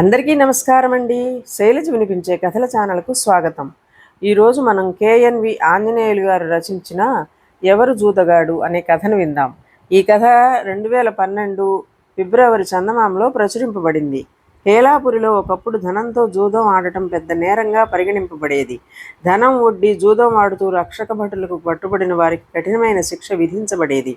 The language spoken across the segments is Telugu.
అందరికీ నమస్కారం అండి. శైలజ వినిపించే కథల ఛానల్కు స్వాగతం. ఈరోజు మనం కేఎన్వి ఆంజనేయులు గారు రచించిన ఎవరు జూదగాడు అనే కథను విందాం. ఈ కథ రెండు వేల పన్నెండు ఫిబ్రవరి చందమామలో ప్రచురింపబడింది. హేలాపురిలో ఒకప్పుడు ధనంతో జూదం ఆడటం పెద్ద నేరంగా పరిగణింపబడేది. ధనం ఒడ్డి జూదం ఆడుతూ రక్షక భటులకు పట్టుబడిన వారికి కఠినమైన శిక్ష విధించబడేది.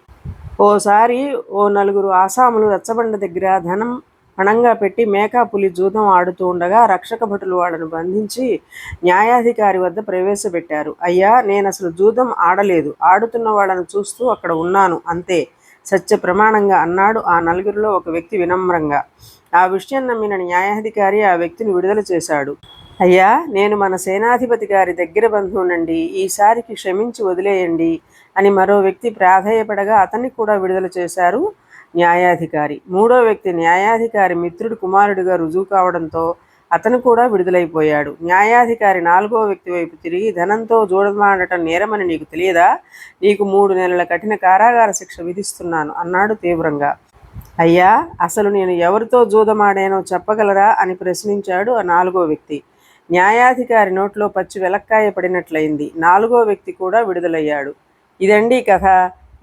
ఓసారి ఓ నలుగురు ఆసాములు రచ్చబండ దగ్గర ధనం పణంగా పెట్టి మేకాపులి జూదం ఆడుతూ ఉండగా రక్షక భటులు వాళ్ళను బంధించి న్యాయాధికారి వద్ద ప్రవేశపెట్టారు. అయ్యా నేను అసలు జూదం ఆడలేదు. ఆడుతున్న వాళ్ళను చూస్తూ అక్కడ ఉన్నాను. అంతే. సత్య ప్రమాణంగా అన్నాడు ఆ నలుగురిలో ఒక వ్యక్తి వినమ్రంగా. ఆ విషయం నమ్మిన న్యాయాధికారి ఆ వ్యక్తిని విడుదల చేశాడు. అయ్యా నేను మన సేనాధిపతి గారి దగ్గర బంధువునండి. ఈసారికి క్షమించి వదిలేయండి అని మరో వ్యక్తి ప్రాధేయపడగా అతన్ని కూడా విడుదల చేశారు. న్యాయాధికారి. మూడో వ్యక్తి న్యాయాధికారి మిత్రుడు కుమారుడిగా రుజువు కావడంతో అతను కూడా విడుదలైపోయాడు. న్యాయాధికారి నాలుగో వ్యక్తి వైపు తిరిగి ధనంతో జోడమాడటం నేరమని నీకు తెలియదా? నీకు మూడు నెలల కఠిన కారాగార శిక్ష విధిస్తున్నాను అన్నాడు తీవ్రంగా. అయ్యా అసలు నేను ఎవరితో జూదమాడానో చెప్పగలరా అని ప్రశ్నించాడు ఆ నాలుగో వ్యక్తి. న్యాయాధికారి నోట్లో పచ్చి వెలక్కాయ పడినట్లయింది. నాలుగో వ్యక్తి కూడా విడుదలయ్యాడు. ఇదండి కథ.